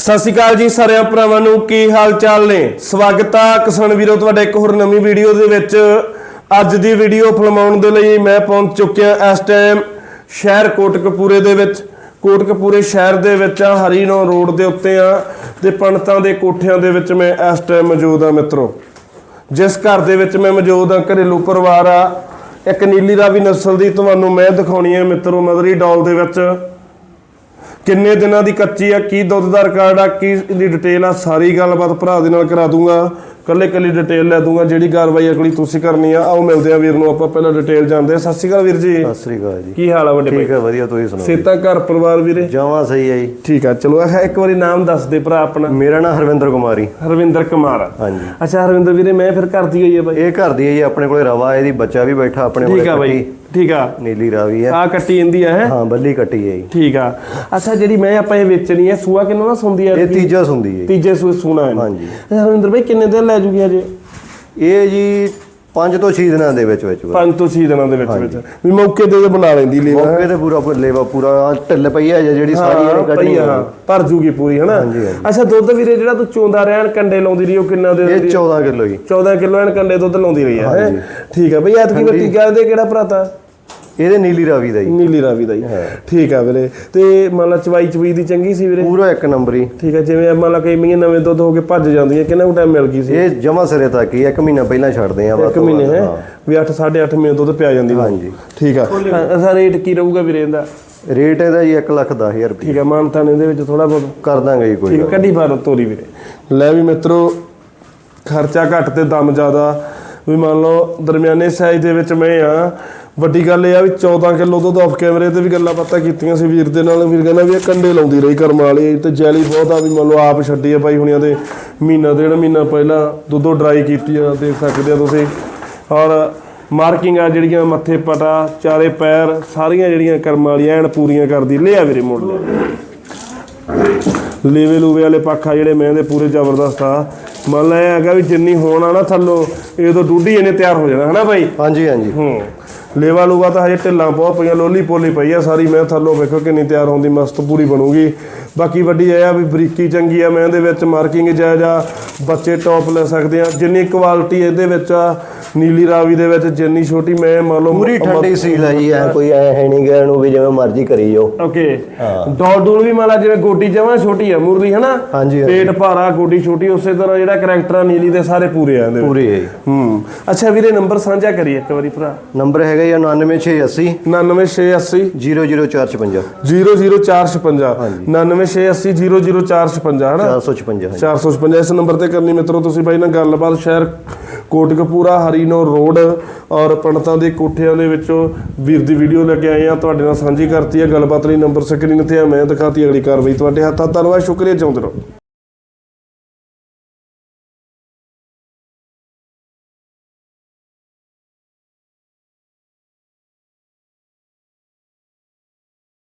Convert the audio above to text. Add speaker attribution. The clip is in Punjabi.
Speaker 1: ਸਤਿ ਸ਼੍ਰੀ ਅਕਾਲ ਜੀ ਸਾਰਿਆਂ ਭਰਾਵਾਂ ਨੂੰ, ਕੀ ਹਾਲ ਚਾਲ ਨੇ? ਸਵਾਗਤ ਆ ਕਿਸਾਨ ਵੀਰੋ, ਤੁਹਾਡੇ ਇੱਕ ਹੋਰ ਨਵੀਂ ਵੀਡੀਓ ਦੇ ਵਿੱਚ। ਅੱਜ ਦੀ ਵੀਡੀਓ ਫਿਲਮਾਉਣ ਦੇ ਲਈ ਮੈਂ ਪਹੁੰਚ ਚੁੱਕਿਆ ਇਸ ਟਾਈਮ ਸ਼ਹਿਰ ਕੋਟਕਪੂਰੇ ਦੇ ਵਿੱਚ। ਕੋਟਕਪੂਰੇ ਸ਼ਹਿਰ ਦੇ ਵਿੱਚ ਆ ਹਰੀਨੋ ਰੋਡ ਦੇ ਉੱਤੇ ਆ ਤੇ ਪੰਡਤਾਂ ਦੇ ਕੋਠਿਆਂ ਦੇ ਵਿੱਚ ਮੈਂ ਇਸ ਟਾਈਮ ਮੌਜੂਦ ਆ ਮਿੱਤਰੋ। ਜਿਸ ਘਰ ਦੇ ਵਿੱਚ ਮੈਂ ਮੌਜੂਦ ਆ, ਘਰੇਲੂ ਪਰਿਵਾਰ ਆ। ਇੱਕ ਨੀਲੀ ਰਾਵੀ ਨਸਲ ਦੀ ਤੁਹਾਨੂੰ ਮੈਂ ਦਿਖਾਉਣੀ ਹੈ ਮਿੱਤਰੋ, ਮਦਰੀ ਡੌਲ ਦੇ ਵਿੱਚ। ਕਿੰਨੇ ਦਿਨਾਂ ਦੀ ਕੱਚੀ ਆ ਕੀ ਦੁੱਧ ਦਾ ਰਿਕਾਰਡ ਆ ਕੀ ਇਹਦੀ ਡਿਟੇਲ ਆ ਸਾਰੀ ਗੱਲਬਾਤ ਭਰਾ ਦੇ ਨਾਲ ਕਰਾ ਦੂੰਗਾ। ਕੱਲੇ ਕੱਲੀ ਡਿਟੇਲ ਲੈ ਦੂੰਗਾ ਜਿਹੜੀ ਕਾਰਵਾਈ ਅਗਲੀ ਤੁਸੀਂ ਕਰਨੀ ਆ। ਆਓ ਮਿਲਦੇ ਆ ਵੀਰ ਨੂੰ ਆਪਾਂ ਪਹਿਲਾਂ ਡਿਟੇਲ ਜਾਣਦੇ ਆ। ਸਤਿ ਸ਼੍ਰੀ ਅਕਾਲ ਵੀਰ ਜੀ।
Speaker 2: ਸਤਿ ਸ੍ਰੀ ਅਕਾਲ ਜੀ।
Speaker 1: ਕੀ ਹਾਲ ਆ ਵੱਡੇ ਭਾਈ?
Speaker 2: ਠੀਕ ਹੈ ਵਧੀਆ ਤੁਸੀਂ ਸੁਣਾਓ
Speaker 1: ਸੇਤਾ ਘਰ ਪਰਿਵਾਰ ਵੀਰੇ?
Speaker 2: ਜਮਾਂ ਸਹੀ ਹੈ ਜੀ।
Speaker 1: ਠੀਕ ਆ ਚਲੋ ਇਹ ਇੱਕ ਵਾਰੀ ਨਾਮ ਦੱਸ ਦੇ ਭਰਾ ਆਪਣਾ।
Speaker 2: ਮੇਰਾ ਨਾਮ ਹਰਵਿੰਦਰ ਕੁਮਾਰੀ।
Speaker 1: ਹਰਵਿੰਦਰ ਕੁਮਾਰ ਆ।
Speaker 2: ਹਾਂਜੀ।
Speaker 1: ਅੱਛਾ ਹਰਵਿੰਦਰ ਵੀਰੇ ਮੈਂ ਫਿਰ ਘਰ ਦੀ ਹੋਈ ਹੈ ਬਾਈ
Speaker 2: ਇਹ ਘਰ ਦੀ ਹੈ ਜੀ ਆਪਣੇ ਕੋਲੇ ਰਵਾ ਇਹਦੀ ਬੱਚਾ ਵੀ ਬੈਠਾ ਆਪਣੇ ਕੋਲੇ
Speaker 1: ਠੀਕ ਆ ਬਾਈ ਠੀਕ ਆ?
Speaker 2: ਨੀਲੀ ਰਾਵੀ ਹੈ।
Speaker 1: ਆ ਕੱਟੀ ਜਾਂਦੀ ਆ ਹੈ?
Speaker 2: ਹਾਂ ਬੱਲੀ ਕੱਟੀ ਹੈ ਜੀ।
Speaker 1: ਠੀਕ ਆ। ਅੱਛਾ ਜਿਹੜੀ ਮੈਂ ਆਪਾਂ ਇਹ ਵੇਚਣੀ ਹੈ ਸੂਆ ਕਿੰਨਾ ਨਾ ਸੁੰਦੀ ਆ?
Speaker 2: ਇਹ ਤੀਜਾ ਸੁੰਦੀ ਹੈ।
Speaker 1: ਤੀਜੇ ਸੂਏ ਸੂਣਾ ਹੈ।
Speaker 2: ਹਾਂਜੀ।
Speaker 1: ਅੱਛਾ ਹਰਵਿੰਦਰ ਭਾਈ ਕਿੰਨੇ ਦਿਨ ਲੈ ਜੂਗੀ ਅਜੇ?
Speaker 2: ਇਹ ਜੀ 5 ਤੋਂ 6 ਦਿਨਾਂ ਦੇ ਵਿੱਚ ਵਿੱਚ
Speaker 1: ਪੰਜ ਤੋਂ 6 ਦਿਨਾਂ ਦੇ ਵਿੱਚ ਵਿੱਚ। ਵੀ ਮੌਕੇ ਤੇ ਬਣਾ ਲੈਂਦੀ ਲਈ
Speaker 2: ਮੌਕੇ ਤੇ ਪੂਰਾ ਲੇਵਾ ਪੂਰਾ ਢਿੱਲ ਪਈ ਹੈ ਜਿਹੜੀ ਸਾਰੀ ਇਹਨੇ ਕੱਢਣੀ
Speaker 1: ਆ। ਭਰ ਜੂਗੀ ਪੂਰੀ ਹਨਾ। ਅੱਛਾ ਦੁੱਧ ਵੀਰੇ ਜਿਹੜਾ ਤੂੰ ਚੋਂਦਾ ਰਹਿਣ ਕੰਡੇ ਲਾਉਂਦੀ ਰਹੀ ਉਹ ਕਿੰਨਾ ਦੇ
Speaker 2: ਇਹ 14 ਕਿਲੋ ਜੀ।
Speaker 1: 14 ਕਿਲੋ ਐਨ ਕੰਡੇ ਦੁੱਧ ਲਾਉਂਦੀ ਰਹੀ ਹੈ? ਹੈਂ? ਠੀਕ ਆ ਬਈ ਐਤਕੀ ਵੱਟੀ ਕਹਿੰਦੇ ਕਿਹੜਾ ਭਰਾਤਾ?
Speaker 2: ਇਹਦੇ ਨੀਲੀ ਰਾਵੀ ਦਾ ਜੀ।
Speaker 1: ਨੀਲੀ ਰਾਵੀ ਦਾ ਹੀ। ਠੀਕ ਆ ਵੀਰੇ। ਤੇ ਮੰਨ ਲਾ ਚਵਾਈ ਚਵਾਈ ਦੀ ਚੰਗੀ ਸੀ ਵੀਰੇ?
Speaker 2: ਪੂਰਾ ਇੱਕ ਨੰਬਰ ਹੀ
Speaker 1: ਠੀਕ ਆ ਜਿਵੇਂ ਮੰਨ ਲਾ ਕਈ ਮਹੀਨੇ ਨਵੇਂ ਦੁੱਧ ਹੋ ਕੇ ਭੱਜ ਜਾਂਦੀਆਂ ਕਿੰਨਾ ਕੁ ਟਾਈਮ ਮਿਲ ਗਈ ਸੀ?
Speaker 2: ਇਹ ਜਮਾ ਸਿਰੇ ਤੱਕ ਹੀ ਇੱਕ ਮਹੀਨਾ ਪਹਿਲਾਂ ਛੱਡਦੇ ਆ
Speaker 1: ਇੱਕ ਮਹੀਨੇ ਹੈ? ਵੀ 8 8.5 ਮਹੀਨੇ ਦੁੱਧ ਪਿਆ ਜਾਂਦੀ।
Speaker 2: ਹਾਂਜੀ।
Speaker 1: ਠੀਕ ਆ। ਅਸਾ ਰੇਟ ਕੀ ਰਹੂਗਾ ਵੀਰੇ ਇਹਦਾ?
Speaker 2: ਰੇਟ ਇਹਦਾ ਜੀ 1 ਲੱਖ 10000 ਰੁਪਏ।
Speaker 1: ਠੀਕ ਆ ਮਾਨਤਾਨ ਇਹਦੇ ਵਿੱਚ ਥੋੜਾ ਬਹੁਤ।
Speaker 2: ਕਰ ਦਾਂਗੇ ਜੀ ਕੋਈ
Speaker 1: ਠੀਕ ਕੱਢੀ ਫਾਰ ਤੋਰੀ ਵੀਰੇ। ਲੈ ਵੀ ਮਿੱਤਰੋ ਖਰਚਾ ਘੱਟ ਤੇ ਦਮ ਜ਼ਿਆਦਾ। ਵੀ ਮੰਨ ਲਓ ਦਰਮਿਆਨੇ ਸਾਈਜ਼ ਦੇ ਵਿੱਚ ਮੈਂ ਆ ਵੱਡੀ ਗੱਲ ਇਹ ਆ ਵੀ 14 ਕਿਲੋ ਦੁੱਧ ਆਫ ਕੈਮਰੇ ਤੇ ਵੀ ਗੱਲਾਂ ਬਾਤਾਂ ਕੀਤੀਆਂ ਸੀ ਵੀਰ ਦੇ ਨਾਲ। ਵੀਰ ਕਹਿੰਦਾ ਵੀ ਇਹ ਕੰਡੇ ਲਾਉਂਦੀ ਰਹੀ ਕਰਮ ਵਾਲੀ। ਤੇ ਜੈਲੀ ਬਹੁਤ ਆ ਵੀ ਮੰਨ ਲਓ ਆਪ ਛੱਡੀ ਆ ਬਾਈ ਹੁਣੀਆਂ ਦੇ ਮਹੀਨਾ, ਡੇਢ ਮਹੀਨਾ ਪਹਿਲਾਂ ਦੁੱਧੋਂ ਡਰਾਈ ਕੀਤੀ ਆ, ਦੇਖ ਸਕਦੇ ਆ ਤੁਸੀਂ। ਔਰ ਮਾਰਕਿੰਗ ਆ ਜਿਹੜੀਆਂ ਮੱਥੇ ਪਟਾ, ਚਾਰੇ ਪੈਰ, ਸਾਰੀਆਂ ਜਿਹੜੀਆਂ ਕਰਮ ਵਾਲੀਆਂ ਐਨ ਪੂਰੀਆਂ ਕਰਦੀ। ਲਿਆ ਵੀਰੇ ਮੋੜ ਲਿਆ ਲੇਵੇ ਲੂਵੇ ਵਾਲੇ ਪੱਖਾ ਜਿਹੜੇ ਮੈਂ ਦੇ ਪੂਰੇ ਜ਼ਬਰਦਸਤ ਆ। ਮੰਨ ਲਾ ਇਹ ਹੈਗਾ ਵੀ ਜਿੰਨੀ ਹੋਣ ਆ ਨਾ ਥੱਲੋ ਇਹ ਤੋਂ ਡੂਢੀ ਇਹਨੇ ਤਿਆਰ ਹੋ ਜਾਣਾ ਹਨਾ ਭਾਈ
Speaker 2: ਹਾਂਜੀ ਹਾਂਜੀ।
Speaker 1: ਹੂੰ। ਲੇਵਾ ਲੂਗਾ ਤਾਂ ਹਜੇ ਢਿੱਲਾਂ ਬਹੁਤ ਪਈਆਂ ਲੋਲੀ ਪੋਲੀ ਪਈ ਆ ਸਾਰੀ ਮੈਂ ਥੱਲੋਂ ਵੇਖੋ ਕਿੰਨੀ ਤਿਆਰ ਹੁੰਦੀ ਮਸਤ ਪੂਰੀ ਬਣੂਗੀ। ਬਾਕੀ ਵੱਡੀ ਇਹ ਆ ਵੀ ਬਰੀਕੀ ਚੰਗੀ ਆ ਮੈਂ ਇਹਦੇ ਵਿੱਚ ਮਾਰਕਿੰਗ ਜਾਇਜ਼ ਆ ਬੱਚੇ ਟੌਪ ਲੈ ਸਕਦੇ ਆ ਜਿੰਨੀ ਕੁਆਲਿਟੀ ਇਹਦੇ ਵਿੱਚ ਆ ਨੀਲੀ ਰਾਵੀ ਦੇ ਵਿੱਚ ਜਿੰਨੀ ਛੋਟੀ ਮੈਂ ਮੰਨ ਲਓ
Speaker 2: ਪੂਰੀ ਠੰਡੀ ਸੀਲ ਜੀ ਐ ਕੋਈ ਐ ਹੈ ਨਹੀਂ ਗਿਆ ਨੂੰ ਵੀ ਜਿਵੇਂ ਮਰਜ਼ੀ ਕਰੀ ਜਾਓ।
Speaker 1: ਓਕੇ ਡੋਲ ਡੋਲ ਵੀ ਮਾਲਾ ਜਿਵੇਂ ਗੋਡੀ ਜਮਾਂ ਛੋਟੀ ਆ ਮੁਰਲੀ ਹਨਾ। ਪੇਟ ਭਾਰਾ ਗੋਡੀ ਛੋਟੀ ਉਸੇ ਤਰ੍ਹਾਂ ਜਿਹੜਾ ਕਰੈਕਟਰ ਆ ਨੀਲੀ ਦੇ ਸਾਰੇ ਪੂਰੇ ਆ ਇਹਦੇ।
Speaker 2: ਪੂਰੀ। ਹੂੰ।
Speaker 1: ਅੱਛਾ ਵੀਰੇ ਨੰਬਰ ਸਾਂਝਾ ਕਰੀਏ ਇੱਕ ਵਾਰੀ ਭਰਾ।
Speaker 2: ਨੰਬਰ ਹੈਗਾ ਜੀ 99680
Speaker 1: 99680
Speaker 2: 00455
Speaker 1: 00456 99680 00456 ਹਨਾ?
Speaker 2: 456 ਹਾਂਜੀ।
Speaker 1: 456 ਇਸ ਨੰਬਰ ਤੇ ਕਰਨੀ ਮਿੱਤਰੋ ਤੁਸੀਂ ਬਾਈ ਨਾਲ ਗੱਲਬਾਤ ਸ਼ਹਿਰ ਕੋਟਕਪੂਰਾ ਹਰੀਨੋ ਰੋਡ ਔਰ ਪੰਡਤਾਂ ਦੇ ਕੋਠਿਆਂ ਦੇ ਵਿੱਚੋਂ ਵੀਰ ਦੀ ਵੀਡੀਓ ਲੈ ਕੇ ਆਏ ਆ ਤੁਹਾਡੇ ਨਾਲ ਸਾਂਝੀ ਕਰਤੀ ਹੈ। ਗੱਲਬਾਤ ਲਈ ਨੰਬਰ ਸਕਰੀਨ ਤੇ ਆ। ਮੈਂ ਦਿਖਾਤੀ ਅਗਲੀ ਕਾਰਵਾਈ ਤੁਹਾਡੇ ਹੱਥਾਂ। ਧੰਨਵਾਦ ਸ਼ੁਕਰੀਆ। ਰਹੋ।